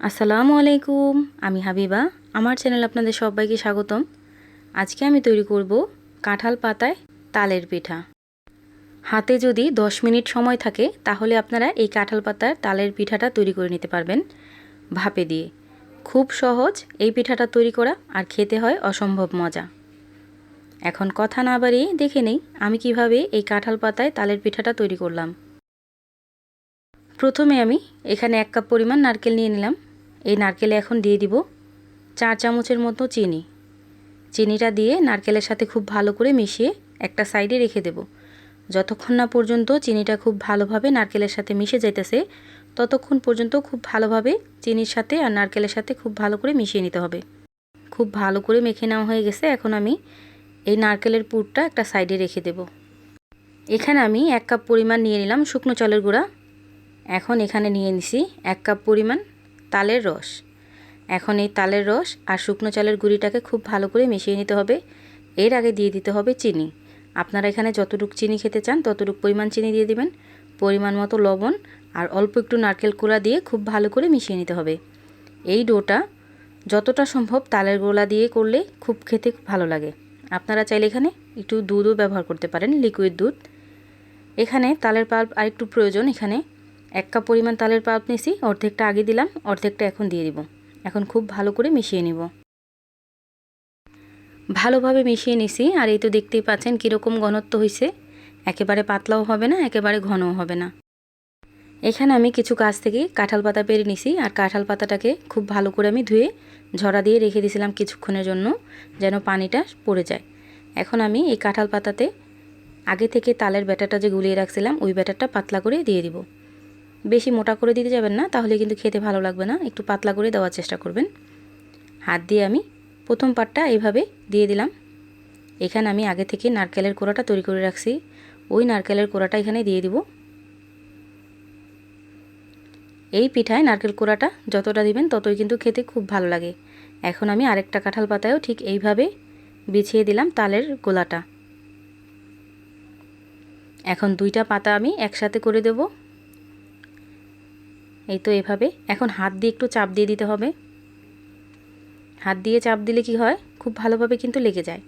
আসসালামু আলাইকুম, আমি হাবিবা। আমার চ্যানেল আপনাদের সবাইকে স্বাগতম। আজকে আমি তৈরি করব কাঁঠাল পাতায় তালের পিঠা। হাতে যদি 10 মিনিট সময় থাকে, তাহলে আপনারা এই কাঁঠাল পাতার তালের পিঠাটা তৈরি করে নিতে পারবেন ভাপে দিয়ে। খুব সহজ এই পিঠাটা তৈরি করা আর খেতে হয় অসম্ভব মজা। এখন কথা না বাড়িয়ে দেখে নেই আমি কীভাবে এই কাঁঠাল পাতায় তালের পিঠাটা তৈরি করলাম। প্রথমে আমি এখানে এক কাপ পরিমাণ নারকেল নিয়ে নিলাম। এই নারকেলে এখন দিয়ে দিব চার চামচের মতো চিনি। চিনিটা দিয়ে নারকেলের সাথে খুব ভালো করে মিশিয়ে একটা সাইডে রেখে দেব। যতক্ষণ না পর্যন্ত চিনিটা খুব ভালোভাবে নারকেলের সাথে মিশে যাইতেছে, ততক্ষণ পর্যন্ত খুব ভালোভাবে চিনির সাথে আর নারকেলের সাথে খুব ভালো করে মিশিয়ে নিতে হবে। খুব ভালো করে মেখে নেওয়া হয়ে গেছে, এখন আমি এই নারকেলের পুরটা একটা সাইডে রেখে দেব। এখানে আমি এক কাপ পরিমাণ নিয়ে নিলাম শুকনো চালের গুঁড়া। এখন এখানে নিয়ে নিছি এক কাপ পরিমাণ তালের রস। এখন এই তালের রস আর শুকনো চালের গুঁড়িটাকে খুব ভালো করে মিশিয়ে নিতে হবে। এর আগে দিয়ে দিতে হবে চিনি। আপনারা এখানে যতটুকু চিনি খেতে চান, ততটুকু পরিমাণ চিনি দিয়ে দিবেন। পরিমাণ মতো লবণ আর অল্প একটু নারকেল কোড়া দিয়ে খুব ভালো করে মিশিয়ে নিতে হবে। এই ডোটা যতটা সম্ভব তালের গোলা দিয়ে করলে খুব খেতে ভালো লাগে। আপনারা চাইলে এখানে একটু দুধও ব্যবহার করতে পারেন লিকুইড দুধ। এখানে তালের পাল্প আর একটু প্রয়োজন, এখানে এক কাপ পরিমাণ তালের পাল্প নিছি, অর্ধেকটা আগে দিলাম, অর্ধেকটা এখন দিয়ে দিব। এখন খুব ভালো করে মিশিয়ে নিব। ভালোভাবে মিশিয়ে নিছি, আর এই তো দেখতেই পাচ্ছেন কীরকম ঘনত্ব হয়েছে একেবারে পাতলাও হবে না, একেবারে ঘনও হবে না। এখানে আমি কিছু গাছ থেকে কাঁঠাল পাতা পেরে নিছি, আর কাঁঠাল পাতাটাকে খুব ভালো করে আমি ধুয়ে ঝরা দিয়ে রেখে দিয়েছিলাম কিছুক্ষণের জন্য, যেন পানিটা পড়ে যায়। এখন আমি এই কাঁঠাল পাতাতে আগে থেকে তালের ব্যাটারটা যে গুলিয়ে রাখছিলাম, ওই ব্যাটারটা পাতলা করে দিয়ে দিব। বেশি মোটা করে দিতে যাবেন না, তাহলে কিন্তু খেতে ভালো লাগবে না। একটু পাতলা করে দেওয়ার চেষ্টা করবেন। হাত দিয়ে আমি প্রথম পাটটা এইভাবে দিয়ে দিলাম। এখানে আমি আগে থেকে নারকেলের কোড়াটা তৈরি করে রাখছি। ওই নারকেলের কোড়াটা এখানে দিয়ে দিব। এই পিঠায় নারকেল কোড়াটা যতটা দিবেন ততই কিন্তু খেতে খুব ভালো লাগে। এখন আমি আরেকটা কাঁঠাল পাতায়ও ঠিক এইভাবে বিছিয়ে দিলাম তালের গোলাটা। এখন দুইটা পাতা আমি একসাথে করে দেবো। এই তো এভাবে। এখন হাত দিয়ে একটু চাপ দিয়ে দিতে হবে। হাত দিয়ে চাপ দিলে কি হয়? খুব ভালোভাবে কিন্তু লেগে যায়।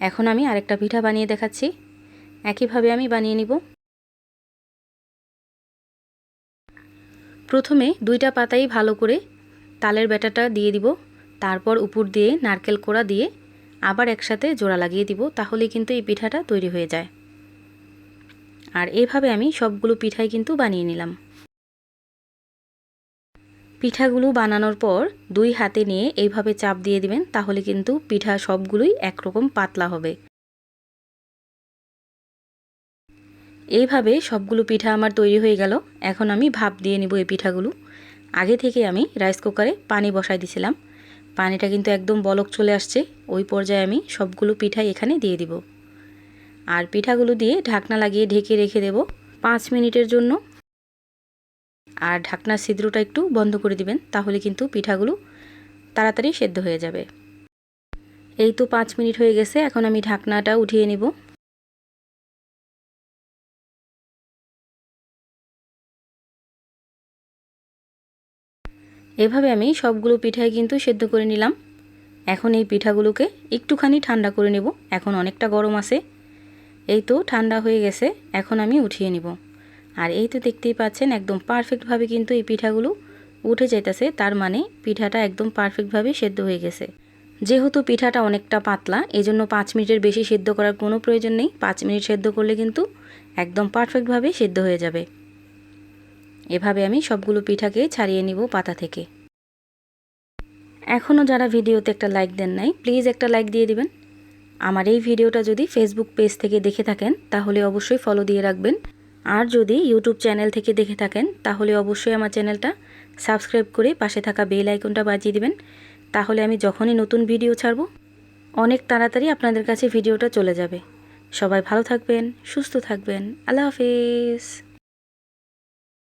এখন আমি আরেকটা পিঠা বানিয়ে দেখাচ্ছি। একইভাবে আমি বানিয়ে নিব। প্রথমে দুইটা পাতাই ভালো করে তালের ব্যাটাটা দিয়ে দিব। তারপর উপর দিয়ে নারকেল কোড়া দিয়ে আবার একসাথে জোড়া লাগিয়ে দিব তাহলে কিন্তু এই পিঠাটা তৈরি হয়ে যায়। আর এভাবে আমি সবগুলো পিঠাই কিন্তু বানিয়ে নিলাম। পিঠাগুলো বানানোর পর দুই হাতে নিয়ে এইভাবে চাপ দিয়ে দিবেন, তাহলে কিন্তু পিঠা সবগুলোই একরকম পাতলা হবে। এইভাবে সবগুলো পিঠা আমার তৈরি হয়ে গেল। এখন আমি ভাপ দিয়ে নিব এই পিঠাগুলো। আগে থেকে আমি রাইস কুকারে পানি বসাই দিছিলাম। পানিটা কিন্তু একদম বলক চলে আসছে। ওই পর্যায়ে আমি সবগুলো পিঠাই এখানে দিয়ে দিব। আর পিঠাগুলো দিয়ে ঢাকনা লাগিয়ে ঢেকে রেখে দেব। পাঁচ মিনিটের জন্য আর ঢাকনার ছিদ্রটা একটু বন্ধ করে দিবেন, তাহলে কিন্তু পিঠাগুলো তাড়াতাড়ি সেদ্ধ হয়ে যাবে। এই তো পাঁচ মিনিট হয়ে গেছে, এখন আমি ঢাকনাটা উঠিয়ে নিব। এভাবে আমি সবগুলো পিঠাই কিন্তু সেদ্ধ করে নিলাম। এখন এই পিঠাগুলোকে একটুখানি ঠান্ডা করে নেব, এখন অনেকটা গরম আছে। এই তো ঠান্ডা হয়ে গেছে, এখন আমি উঠিয়ে নিব। আর এই তো দেখতেই পাচ্ছেন, একদম পারফেক্টভাবে কিন্তু এই পিঠাগুলো উঠে যাইতেছে। তার মানে পিঠাটা একদম পারফেক্টভাবে সেদ্ধ হয়ে গেছে। যেহেতু পিঠাটা অনেকটা পাতলা, এজন্য পাঁচ মিনিটের বেশি সেদ্ধ করার কোনো প্রয়োজন নেই। পাঁচ মিনিট সেদ্ধ করলে কিন্তু একদম পারফেক্টভাবে সেদ্ধ হয়ে যাবে। এভাবে আমি সবগুলো পিঠাকে ছাড়িয়ে নিব পাতা থেকে। এখনও যারা ভিডিওতে একটা লাইক দেন নাই প্লিজ একটা লাইক দিয়ে দিবেন। আমার এই ভিডিওটা যদি ফেসবুক পেজ থেকে দেখে থাকেন, তাহলে অবশ্যই ফলো দিয়ে রাখবেন। আর যদি ইউটিউব চ্যানেল থেকে দেখে থাকেন, তাহলে অবশ্যই আমার চ্যানেলটা সাবস্ক্রাইব করে পাশে থাকা বেল আইকনটা বাজিয়ে দিবেন। তাহলে আমি যখনই নতুন ভিডিও ছাড়ব, অনেক তাড়াতাড়ি আপনাদের কাছে ভিডিওটা চলে যাবে। সবাই ভালো থাকবেন, সুস্থ থাকবেন। আল্লাহ হাফিজ।